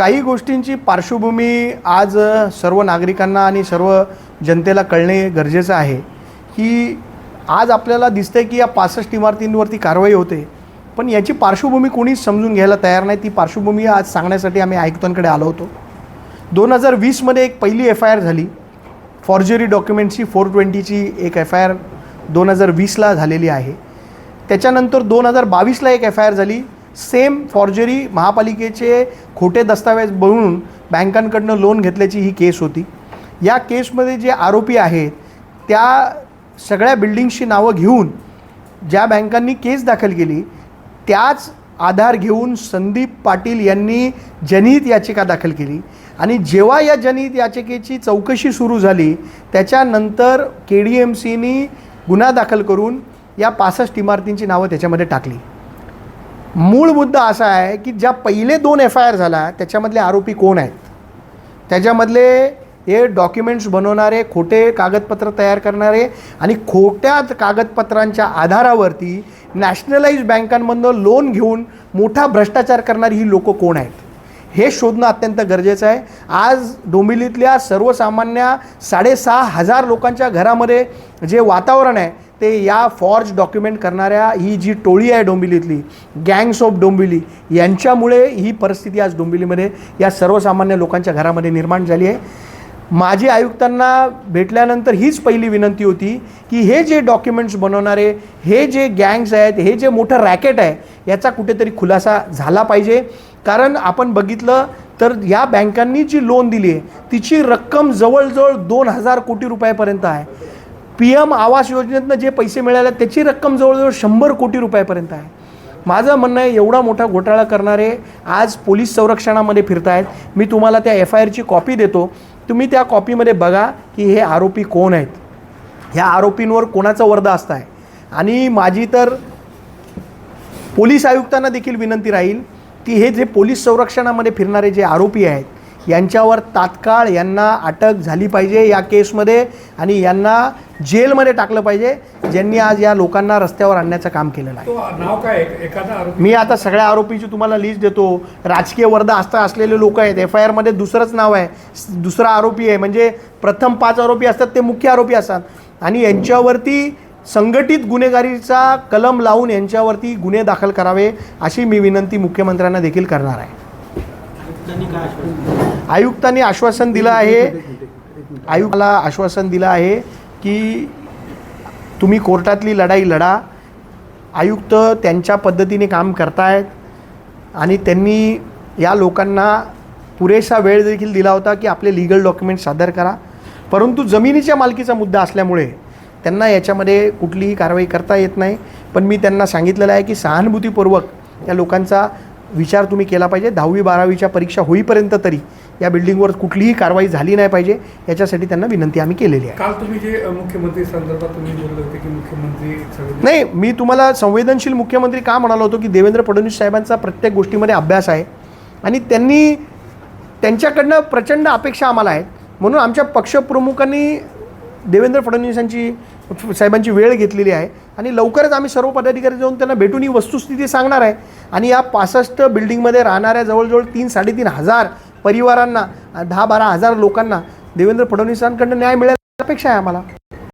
काही गोष्टींची पार्श्वभूमी आज सर्व नागरिकांना आणि सर्व जनतेला कळणे गरजेचं आहे. की आज आपल्याला दिसतंय की या पासष्ट इमारतींवरती कारवाई होते पण याची पार्श्वभूमी कोणीच समजून घ्यायला तयार नाही. ती पार्श्वभूमी आज सांगण्यासाठी आम्ही आयुक्तांकडे आलो होतो. दोन हजार वीसमध्ये एक पहिली एफ आय आर झाली. फॉर्जरी डॉक्युमेंटची फोर ट्वेंटीची एक एफ आय आर दोन हजार वीसला झालेली आहे. त्याच्यानंतर दोन हजार बावीसला एक एफ आय आर झाली. सेम फॉर्जरी महापालिकेचे खोटे दस्तावेज बनवून बँकांकडनं लोन घेतल्याची ही केस होती. या केसमध्ये जे आरोपी आहेत त्या सगळ्या बिल्डिंगची नावं घेऊन ज्या बँकांनी केस दाखल केली त्याच आधार घेऊन संदीप पाटील यांनी जनहित याचिका दाखल केली. आणि जेव्हा या जनहित याचिकेची चौकशी सुरू झाली त्याच्यानंतर के डी एम सीनी गुन्हा दाखल करून या पासष्ट इमारतींची नावं त्याच्यामध्ये टाकली. मूळ मुद्दा असा आहे की ज्या पहिले दोन एफ आय आर झाला त्याच्यामधले आरोपी कोण आहेत? त्याच्यामधले हे डॉक्युमेंट्स बनवणारे खोटे कागदपत्र तयार करणारे आणि खोट्या कागदपत्रांच्या आधारावरती नॅशनलाइज बँकांमधनं लोन घेऊन मोठा भ्रष्टाचार करणारी ही लोकं कोण आहेत? हे शोधणं अत्यंत गरजेचं आहे. आज डोंबिवलीतल्या सर्वसामान्य साडेसहा हजार लोकांच्या घरामध्ये जे वातावरण आहे ते या फॉर्ज डॉक्युमेंट करणाऱ्या ही जी टोळी आहे डोंबिवलीतली गँग्स ऑफ डोंबिवली यांच्यामुळे ही परिस्थिती आज डोंबिवलीमध्ये या सर्वसामान्य लोकांच्या घरामध्ये निर्माण झाली आहे. माजी आयुक्तांना भेटल्यानंतर हीच पहिली विनंती होती की हे जे डॉक्युमेंट्स बनवणारे हे जे गँग्स आहेत हे जे मोठं रॅकेट आहे याचा कुठेतरी खुलासा झाला पाहिजे. कारण आपण बघितलं तर या बँकांनी जी लोन दिली आहे तिची रक्कम जवळजवळ दोन हजार कोटी रुपयापर्यंत आहे. पी एम आवास योजनेतनं जे पैसे मिळाले त्याची रक्कम जवळजवळ शंभर कोटी रुपयापर्यंत आहे. माझं म्हणणं आहे एवढा मोठा घोटाळा करणारे आज पोलीस संरक्षणामध्ये फिरतायत. मी तुम्हाला त्या एफ आय आरची कॉपी देतो. तुम्ही त्या कॉपीमध्ये बघा की हे आरोपी कोण आहेत. ह्या आरोपींवर कोणाचा वर्द असत आहे? आणि माझी तर पोलीस आयुक्तांना देखील विनंती राहील की हे जे पोलीस संरक्षणामध्ये फिरणारे जे आरोपी आहेत यांच्यावर तात्काळ यांना अटक झाली पाहिजे या केसमध्ये आणि यांना जेलमध्ये टाकलं पाहिजे ज्यांनी आज या लोकांना रस्त्यावर आणण्याचं काम केलेलं आहे. तो नाव काय? एखादा आरोपी? मी आता सगळ्या आरोपीची तुम्हाला लिस्ट देतो. राजकीय वर्ध असता असलेले लोक आहेत. एफ आय आरमध्ये दुसरंच नाव आहे. दुसरा आरोपी आहे. म्हणजे प्रथम पाच आरोपी असतात ते मुख्य आरोपी असतात. आणि यांच्यावरती संघटित गुन्हेगारीचा कलम लावून यांच्यावरती गुन्हे दाखल करावे अशी मी विनंती मुख्यमंत्र्यांना देखील करणार आहे. आयुक्तांनी आश्वासन दिलं आहे. आयुक्ताला आश्वासन दिलं आहे की तुम्ही कोर्टातली लढाई लढा. आयुक्त त्यांच्या पद्धतीने काम करतायत आणि त्यांनी या लोकांना पुरेसा वेळ देखील दिला होता की आपले लिगल डॉक्युमेंट सादर करा. परंतु जमिनीच्या मालकीचा मुद्दा असल्यामुळे त्यांना याच्यामध्ये कुठलीही कारवाई करता येत नाही. पण मी त्यांना सांगितलेलं आहे की सहानुभूतीपूर्वक या लोकांचा विचार तुम्ही केला पाहिजे. दहावी बारावीच्या परीक्षा होईपर्यंत तरी या बिल्डिंगवर कुठलीही कारवाई झाली नाही पाहिजे. याच्यासाठी त्यांना विनंती आम्ही केलेली आहे. काल तुम्ही जे मुख्यमंत्री संदर्भात तुम्ही बोलले होते की मुख्यमंत्री नाही मी तुम्हाला संवेदनशील मुख्यमंत्री का म्हणालो होतो की देवेंद्र फडणवीस साहेबांचा प्रत्येक गोष्टीमध्ये अभ्यास आहे. आणि त्यांनी त्यांच्याकडनं प्रचंड अपेक्षा आम्हाला आहेत. म्हणून आमच्या पक्षप्रमुखांनी देवेंद्र फडणवीसांची साहेबांची वेळ घेतलेली आहे. आणि लवकरच आम्ही सर्व पदाधिकारी जाऊन त्यांना भेटून ही वस्तुस्थिती सांगणार आहे. आणि या पासष्ट बिल्डिंगमध्ये राहणाऱ्या जवळजवळ तीन साडेतीन हजार परिवारांना दहा बारा हजार लोकांना देवेंद्र फडणवीसांकडनं न्याय मिळायला अपेक्षा आहे आम्हाला.